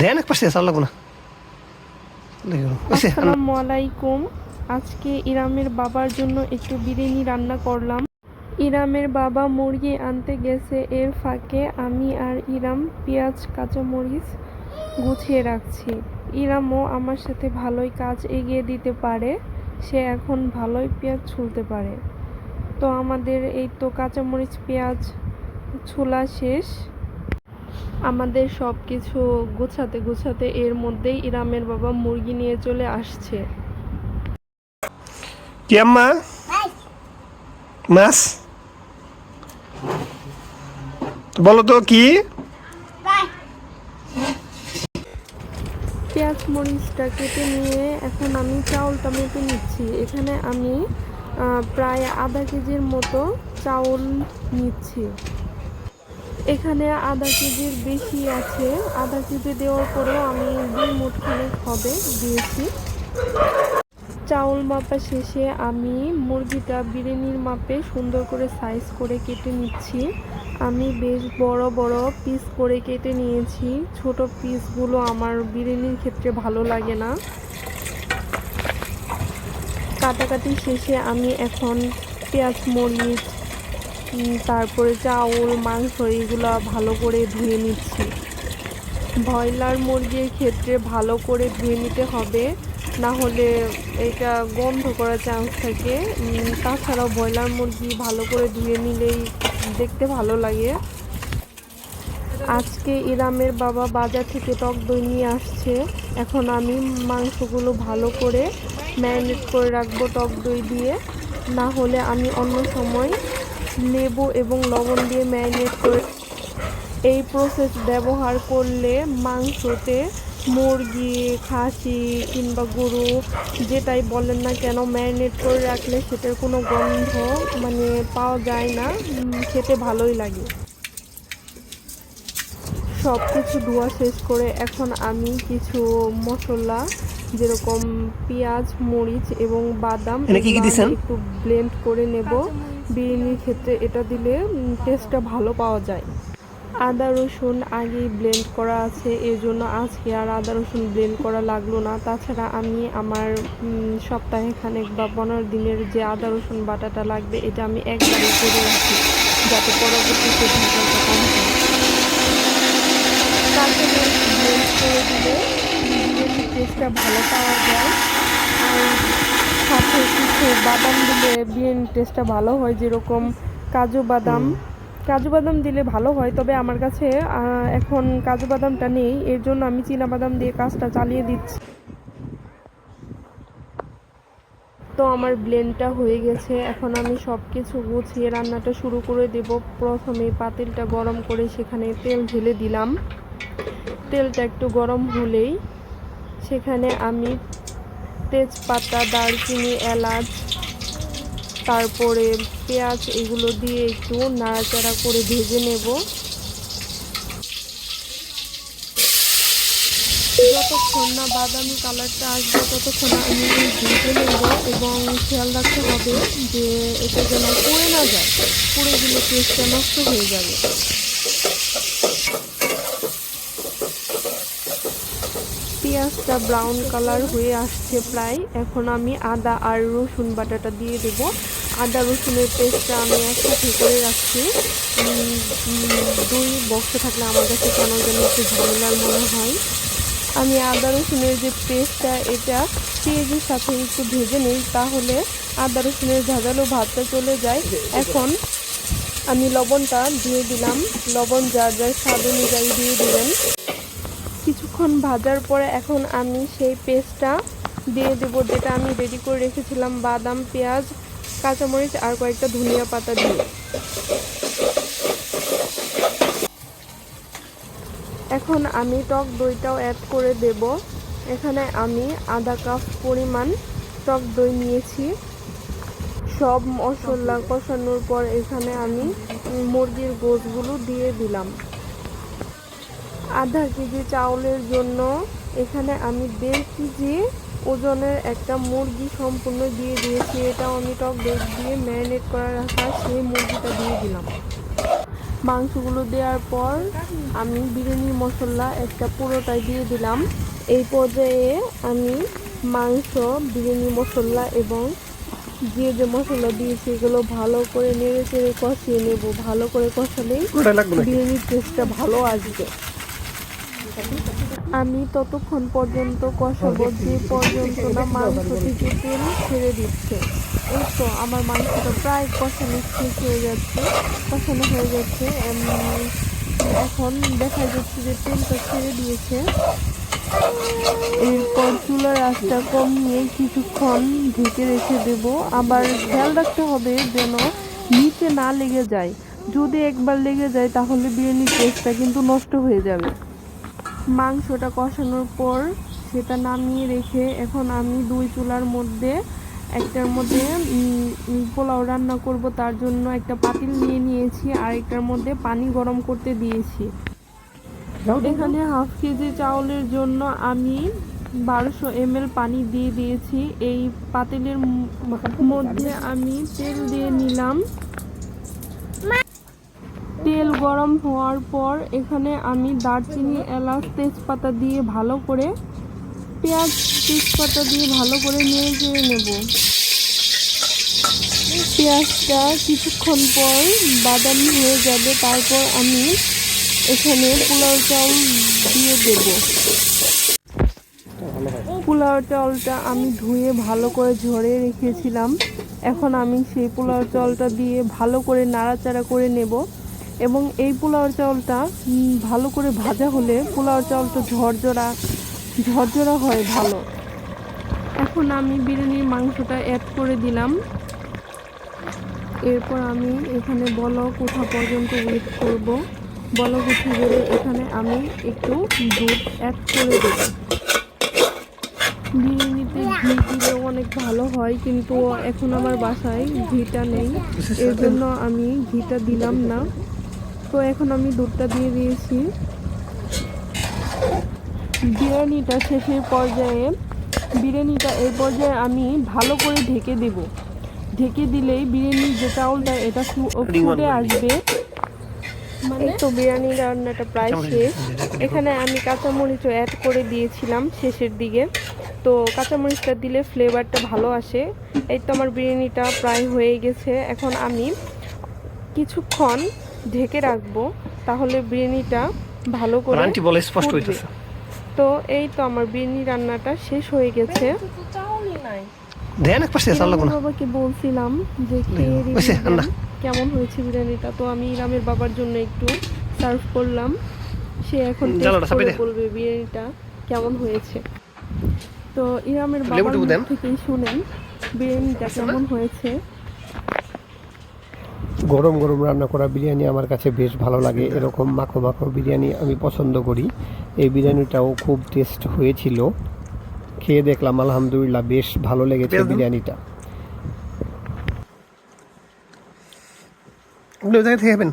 দেন এক পাশে চাল লাগবো না। আসসালামু আলাইকুম আজকে ইরামের বাবার জন্য একটু বিরিয়ানি রান্না করলাম। ইরামের বাবা মুরগি আনতে গেছে এর ফাঁকে আমি আর ইরাম পেঁয়াজ কাঁচামরিচ গুছিয়ে রাখছি। ইরামও আমার সাথে ভালোই কাজ এগিয়ে দিতে পারে সে এখন ভালোই পেঁয়াজ ছুলতে পারে। তো আমাদের এই তো কাঁচামরিচ পেঁয়াজ ছোলা শেষ। আমাদের সব কিছু গোছাতে গোছাতে এর মধ্যেই ইরামের বাবা মুরগি নিয়ে চলে আসছে। কি আম্মা? মাছ। বলো তো কি? পেঁয়াজ মরিচটা কেটে নিয়ে এখন আমি চাউলটা মেপে নিচ্ছি। এখানে আমি প্রায় আধা কেজির মতো চাউল নিচ্ছি। এখানে আধা কেজির বেশি আছে। আধা কেজি দেওয়ার পরেও আমি দুই মুঠ খানেক হবে দিয়েছি। চাউল মাপা শেষে আমি মুরগিটা বিরিয়ানির মাপে সুন্দর করে সাইজ করে কেটে নিচ্ছি। আমি বেশ বড় বড় পিস করে কেটে নিয়েছি। ছোট পিসগুলো আমার বিরিয়ানির ক্ষেত্রে ভালো লাগে না। কাটাকাটি শেষে আমি এখন পেঁয়াজ, মরিচ তারপরে চাউল, মাংস এগুলো ভালো করে ধুয়ে নিচ্ছি। ব্রয়লার মুরগির ক্ষেত্রে ভালো করে ধুয়ে নিতে হবে। না হলে এটা গন্ধ করার চান্স থাকে। তাছাড়াও ব্রয়লার মুরগি ভালো করে ধুয়ে নিলেই দেখতে ভালো লাগে। আজকে ইরামের বাবা বাজার থেকে টক দই নিয়ে আসছে। এখন আমি মাংসগুলো ভালো করে ম্যারিনেট করে রাখব টক দই দিয়ে। না হলে আমি অন্য সময় লেবু এবং লবণ দিয়ে ম্যারিনেট করে এই প্রসেস ব্যবহার করলে মাংসতে মুরগি খাসি কিংবা গরু যেটাই বলেন না কেন ম্যারিনেট করে রাখলে সেটার কোনো গন্ধ মানে পাওয়া যায় না খেতে ভালোই লাগে। সব কিছু ধোয়া শেষ করে এখন আমি কিছু মশলা যেরকম পেঁয়াজ মরিচ এবং বাদাম? একটু ব্লেন্ড করে নেব। বিরিয়ানির ক্ষেত্রে এটা দিলে টেস্টটা ভালো পাওয়া যায়। আদা, রসুন আগেই ব্লেন্ড করা আছে এর জন্য আজকে আর আদা, রসুন ব্লেন্ড করা লাগল না। তাছাড়া আমি আমার সপ্তাহে খানেক বা পনেরো দিনের যে আদা, রসুন বাটাটা লাগবে, এটা আমি একবারে করে রাখি, যাতে পরবর্তীতে ঝাঁঝালটা কম হয়। ব্লেন্ড করে দিলে টেস্টটা ভালো পাওয়া যায়। আর সাথে কিছু বাদাম দিলে বিরিয়ানির টেস্টটা ভালো হয় যেরকম কাজু বাদাম। কাজু বাদাম দিলে ভালো হয় তবে আমার কাছে এখন কাজু বাদামটা নেই এর জন্য আমি চীনা বাদাম দিয়ে কাজটা চালিয়ে দিচ্ছি। তো আমার ব্লেন্ডটা হয়ে গেছে এখন আমি সব কিছু গুছিয়ে রান্নাটা শুরু করে দেব। প্রথমে পাতিলটা গরম করে সেখানে তেল ঢেলে দিলাম। তেলটা একটু গরম হলেই সেখানে আমি তেজপাতা, দারচিনি, এলাচ, তারপরে পেঁয়াজ এগুলো দিয়ে একটু নাড়াচাড়া করে ভেজে নেব। যতক্ষণ না বাদামি কালারটা আসবে, ততক্ষণ আমি ভেজে নেব এবং খেয়াল রাখতে হবে যে এটা যেন পুড়ে না যায়, পুড়ে গেলে টেস্টটা নষ্ট হয়ে যাবে। পেঁয়াজটা ব্রাউন কালার হয়ে আসছে প্রায়। এখন আমি আদা আর রসুন বাটাটা দিয়ে দেব। আদা রসুনের পেস্টটা আমি একসাথে করে রাখছি। দুই বক্স থাকলে আমার কাছে কেন যেন একটু ঝামেলার মনে হয়। আমি আদা রসুনের যে পেস্টটা এটা পেঁয়াজের সাথে একটু ভেজে নিই, তাহলে আদা রসুনের ঝাঁঝালো ভাতটা চলে যায়। এখন আমি লবণটা দিয়ে দিলাম। লবণ যার যার স্বাদ অনুযায়ী দিয়ে দিবেন কিছুক্ষণ ভাজার পরে এখন আমি সেই পেস্টটা দিয়ে দেবো, যেটা আমি রেডি করে রেখেছিলাম, বাদাম, পেঁয়াজ, কাঁচামরিচ আর কয়েকটা ধনিয়া পাতা দিয়ে। এখন আমি টক দইটাও অ্যাড করে দেব। এখানে আমি আধা কাপ পরিমাণ টক দই নিয়েছি। সব মশলা কষানোর পর এখানে আমি মুরগির গোশগুলো দিয়ে দিলাম। আধা কেজি চাউলের জন্য এখানে আমি দেড় কেজি ওজনের একটা মুরগি সম্পূর্ণ দিয়ে দিয়েছি। এটাও আমি টক দই দিয়ে ম্যারিনেট করা রাখা সেই মুরগিটা দিয়ে দিলাম। মাংসগুলো দেওয়ার পর আমি বিরিয়ানি মশলা একটা পুরোটাই দিয়ে দিলাম। এই পর্যায়ে আমি মাংস বিরিয়ানি মশলা এবং যে যে মশলা দিয়েছি এগুলো ভালো করে নেড়ে চেড়ে কষিয়ে নেব। ভালো করে কষালেই বিরিয়ানির টেস্টটা ভালো আসবে। আমি ততক্ষণ পর্যন্ত কষাবো যে পর্যন্ত না, মাংস থেকে তেল ছেড়ে দিচ্ছে। এই তো, আমার মাংসটা প্রায় কষানো শেষ হয়ে যাচ্ছে, কষানো হয়ে যাচ্ছে। এখন দেখা যাচ্ছে যে তেলটা ছেড়ে দিয়েছে। এরপর চুলার আঁচটা কমিয়ে কিছুক্ষণ ঢেকে রেখে দেব। আবার খেয়াল রাখতে হবে যেন নিচে না লেগে যায়। যদি একবার লেগে যায়, তাহলে বিরিয়ানির টেস্টটা কিন্তু নষ্ট হয়ে যাবে। মাংসটা কষানোর পর সেটা নামিয়ে রেখে এখন আমি দুই চুলার মধ্যে একটার মধ্যে পোলাও রান্না করব। তার জন্য একটা পাতিল নিয়ে নিয়েছি আর একটার মধ্যে পানি গরম করতে দিয়েছি। এখানে হাফ কেজি চাউলের জন্য আমি বারোশো এম পানি দিয়ে দিয়েছি। এই পাতিলের মধ্যে আমি তেল দিয়ে নিলাম। তেল গরম হওয়ার পর এখানে আমি দারচিনি, এলাচ তেজপাতা দিয়ে ভালো করে, পেঁয়াজ তেজপাতা দিয়ে ভালো করে নেড়ে চেড়ে নেব। পেঁয়াজটা কিছুক্ষণ পর বাদামি হয়ে যাবে, তারপর আমি এখানে পোলাও চাউল দিয়ে দেব। পোলাও চাউলটা আমি ধুয়ে ভালো করে ঝরে রেখেছিলাম। এখন আমি সেই পোলাও চাউলটা দিয়ে ভালো করে নাড়াচাড়া করে নেব। এবং এই পোলাও চাউলটা ভালো করে ভাজা হলে পোলাও চাউলটা ঝরঝরা ঝরঝরা হয় ভালো। এখন আমি বিরিয়ানির মাংসটা অ্যাড করে দিলাম। এরপর আমি এখানে বলক ওঠা পর্যন্ত ওয়েট করব। বলক উঠে গেলে এখানে আমি একটু দুধ অ্যাড করে দেব। বিরিয়ানিতে ঘি দিলে অনেক ভালো হয়, কিন্তু এখন আমার বাসায় ঘিটা নেই। এর জন্য আমি ঘিটা দিলাম না। তো এখন আমি দুধটা দিয়ে দিয়েছি। বিরিয়ানিটা শেষের পর্যায়ে বিরিয়ানিটা এই পর্যায়ে আমি ভালো করে ঢেকে দেব। ঢেকে দিলেই বিরিয়ানির যে চাউলটা এটা ফুটে আসবে। এই তো বিরিয়ানি রান্নাটা প্রায় শেষ। এখানে আমি কাঁচামরিচও অ্যাড করে দিয়েছিলাম শেষের দিকে। তো কাঁচামরিচটা দিলে ফ্লেভারটা ভালো আসে। এই তো আমার বিরিয়ানিটা প্রায় হয়ে গেছে। এখন আমি কিছুক্ষণ ঢেকে রাখব তাহলে বিরিয়ানিটা ভালো করে আন্টি বলে স্পষ্ট। হইতেছে। তো এই তো আমার বিরিয়ানি রান্নাটা শেষ হয়ে গেছে। দেন এক পাশে চাল লাগবে বাবাকে বলছিলাম যে। কেমন হয়েছে বিরিয়ানিটা? তো আমি ইরামের বাবার জন্য একটু সার্ভ করলাম। সে এখন বলবে বিরিয়ানিটা কেমন হয়েছে। তো ইরামের বাবার। থেকেই শুনেন বিরিয়ানিটা কেমন হয়েছে। গরম গরম রান্না করা বিরিয়ানি আমার কাছে বেশ ভালো লাগে। এরকম মাখো মাখো বিরিয়ানি আমি পছন্দ করি। এই বিরিয়ানিটাও খুব টেস্ট হয়েছিল। খেয়ে দেখলাম আলহামদুলিল্লাহ বেশ ভালো লেগেছে বিরিয়ানিটা। জায়গা থেকে খাবেন?